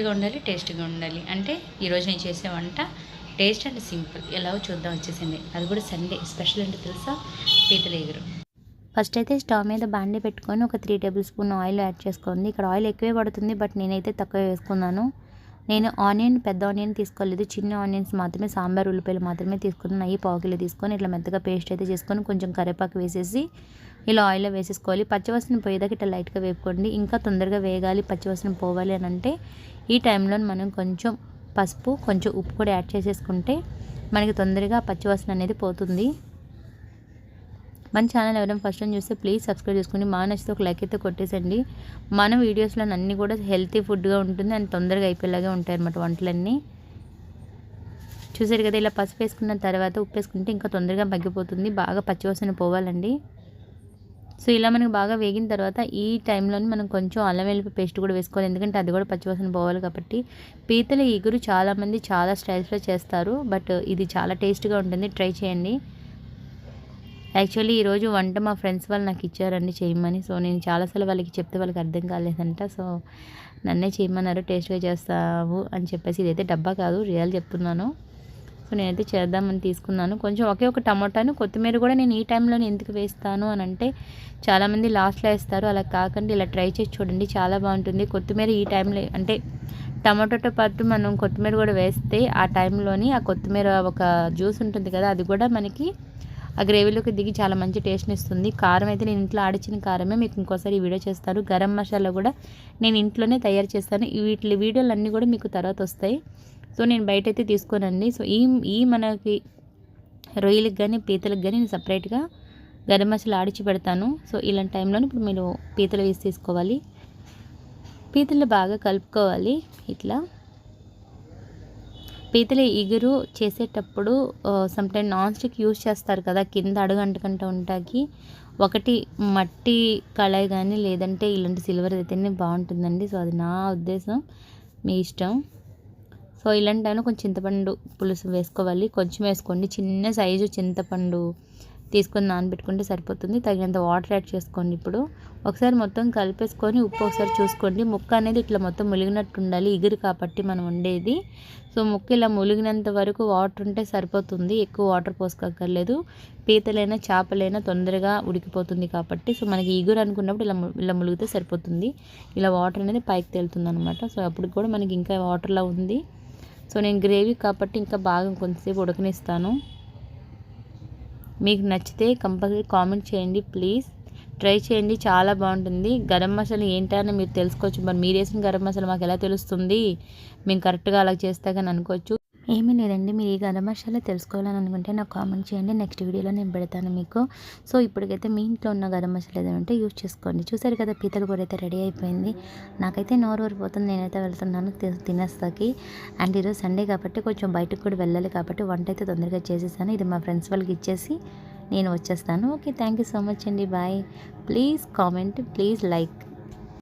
సింపుల్గా ఉండాలి టేస్ట్గా ఉండాలి. అంటే ఈరోజు నేను చేసే వంట టేస్ట్ అండ్ సింపుల్. ఎలాగో చూద్దాం వచ్చేసింది. అది కూడా సండే. స్పెషల్ అంటే తెలుసా? పీతల ఎగురు. ఫస్ట్ అయితే స్టవ్ మీద బాండి పెట్టుకొని ఒక three table spoon oil add చేసుకోండి ఇక్కడ ఆయిల్ ఎక్కువే పడుతుంది బట్ నేనైతే తక్కువ వేసుకున్నాను. నేను ఆనియన్ పెద్ద ఆనియన్ తీసుకోలేదు. చిన్న ఆనియన్స్ మాత్రమే సాంబార్ ఉల్లిపాయలు మాత్రమే తీసుకున్నాను అవి పావుకిలో తీసుకొని ఇట్లా మెత్తగా పేస్ట్ అయితే చేసుకొని కొంచెం కరివేపాకు వేసేసి ఇలా ఆయిల్లో వేసేసుకోవాలి. పచ్చివాసన పోయేదాకా ఇట్లా లైట్గా వేపుకోండి. ఇంకా తొందరగా వేగాలి పచ్చివాసన పోవాలి అని అంటే ఈ టైంలో మనం కొంచెం పసుపు కొంచెం ఉప్పు కూడా యాడ్ చేసేసుకుంటే మనకి తొందరగా పచ్చివాసన అనేది పోతుంది. మన ఛానల్ ఎవరైనా ఫస్ట్ టైం చూస్తే ప్లీజ్ సబ్స్క్రైబ్ చేసుకోండి మా నచ్చితే ఒక లైక్ అయితే కొట్టేసండి. మన వీడియోస్లో అన్నీ కూడా హెల్తీ ఫుడ్గా ఉంటుంది అండ్ తొందరగా అయిపోయేలాగా ఉంటాయి అన్నమాట వంటలన్నీ. చూసారు కదా ఇలా పసుపు వేసుకున్న తర్వాత ఉప్పు వేసుకుంటే ఇంకా తొందరగా మగ్గిపోతుంది బాగా పచ్చివాసన పోవాలండి. సో ఇలా మనకు బాగా వేగిన తర్వాత ఈ టైంలోనే మనం కొంచెం అల్లం వెల్లుల్లి పేస్ట్ కూడా వేసుకోవాలి ఎందుకంటే అది కూడా పచ్చివాసన పోవాలి కాబట్టి. పీతల ఈగురు చాలామంది చాలా స్టైల్స్లో చేస్తారు బట్ ఇది చాలా టేస్ట్గా ఉంటుంది. ట్రై చేయండి. యాక్చువల్లీ ఈరోజు వంట మా ఫ్రెండ్స్ వాళ్ళు నాకు ఇచ్చారండి చేయమని. సో నేను చాలాసార్లు వాళ్ళకి చెప్తే వాళ్ళకి అర్థం కాలేదంట. సో నన్నే చేయమన్నారు టేస్ట్గా చేస్తావు అని చెప్పేసి. ఇదైతే డబ్బా కాదు రియల్ చెప్తున్నాను. సో నేనైతే చేద్దామని తీసుకున్నాను. కొంచెం ఒకే ఒక టమాటాను కొత్తిమీర కూడా నేను ఈ టైంలో ఎందుకు వేస్తాను అని అంటే చాలామంది లాస్ట్లో వేస్తారు. అలా కాకుండా ఇలా ట్రై చేసి చూడండి చాలా బాగుంటుంది. కొత్తిమీర ఈ టైంలో అంటే టమాటోతో పాటు మనం కొత్తిమీర కూడా వేస్తే ఆ టైంలోని ఆ కొత్తిమీర ఒక జ్యూస్ ఉంటుంది కదా అది కూడా మనకి ఆ గ్రేవీలోకి దిగి చాలా మంచి టేస్ట్ని ఇస్తుంది. కారం అయితే నేను ఇంట్లో ఆడిచిన కారమే. మీకు ఇంకోసారి ఈ వీడియో చేస్తాను. గరం మసాలా కూడా నేను ఇంట్లోనే తయారు చేస్తాను. వీటి వీడియోలు అన్నీ కూడా మీకు తర్వాత వస్తాయి. సో నేను బయట అయితే తీసుకోనండి. సో ఈ ఈ మనకి రొయ్యలకు కానీ పీతలకు కానీ నేను సపరేట్గా గరం మసాలా ఆడిచి పెడతాను. సో ఇలాంటి టైంలో ఇప్పుడు మీరు పీతలు వేసి తీసుకోవాలి. పీతలు బాగా కలుపుకోవాలి. ఇట్లా. పీతల ఇగురు చేసేటప్పుడు సమ్టైమ్ నాన్ స్టిక్ యూజ్ చేస్తారు కదా కింద అడుగంటకంట ఉంటాకి. ఒకటి మట్టి కళాయి కానీ లేదంటే ఇలాంటి సిల్వర్ అయితేనే బాగుంటుందండి. సో అది నా ఉద్దేశం మీ ఇష్టం. సో ఇలాంటి టైంలో కొంచెం చింతపండు పులుసు వేసుకోవాలి. కొంచెం వేసుకోండి. చిన్న సైజు చింతపండు తీసుకొని నానబెట్టుకుంటే సరిపోతుంది. తగినంత వాటర్ యాడ్ చేసుకోండి ఇప్పుడు. ఒకసారి మొత్తం కలిపేసుకొని ఉప్పు ఒకసారి చూసుకోండి. ముక్క అనేది ఇట్లా మొత్తం ములిగినట్టు ఉండాలి. ఇగురు కాబట్టి మనం వండేది. సో ముక్క ఇలా ములిగినంత వరకు వాటర్ ఉంటే సరిపోతుంది. ఎక్కువ వాటర్ పోసుకోక్కర్లేదు. పీతలైనా చేపలైనా తొందరగా ఉడికిపోతుంది కాబట్టి. సో మనకి ఇగురు అనుకున్నప్పుడు ఇలా ఇలా ములిగితే సరిపోతుంది. ఇలా వాటర్ అనేది పైకి తేలుతుంది అనమాట సో అప్పుడు కూడా మనకి ఇంకా వాటర్లా ఉంది. సో నేను గ్రేవీ కాబట్టి ఇంకా బాగా కొంతసేపు ఉడకనిస్తాను. మీకు నచ్చితే కంపల్సరీ కామెంట్ చేయండి ప్లీజ్. ట్రై చేయండి చాలా బాగుంటుంది. గరం మసాలా ఏంటని మీరు తెలుసుకోవచ్చు. మరి మీరు వేసిన గరం మసాలా మాకు ఎలా తెలుస్తుంది? మేము కరెక్ట్గా అలా చేస్తే అనుకోవచ్చు. ఏమీ లేదండి. మీరు ఈ గరం మసాలా తెలుసుకోవాలని అనుకుంటే నాకు కామెంట్ చేయండి. నెక్స్ట్ వీడియోలో నేను పెడతాను మీకు. సో ఇప్పటికైతే మీ ఇంట్లో ఉన్న గరం మసాలా ఏదంటే యూజ్ చేసుకోండి. చూసారు కదా పీతలు కూడా అయితే రెడీ అయిపోయింది. నాకైతే నోరు ఊరిపోతుంది. నేనైతే వెళ్తున్నాను తినేస్తాకి. అండ్ ఈరోజు సండే కాబట్టి కొంచెం బయటకు కూడా వెళ్ళాలి కాబట్టి వంట అయితే తొందరగా చేసేసాను. ఇది మా ఫ్రెండ్స్ వాళ్ళకి ఇచ్చేసి నేను వచ్చేస్తాను. Okay thank you so much అండి. Bye. Please comment please like.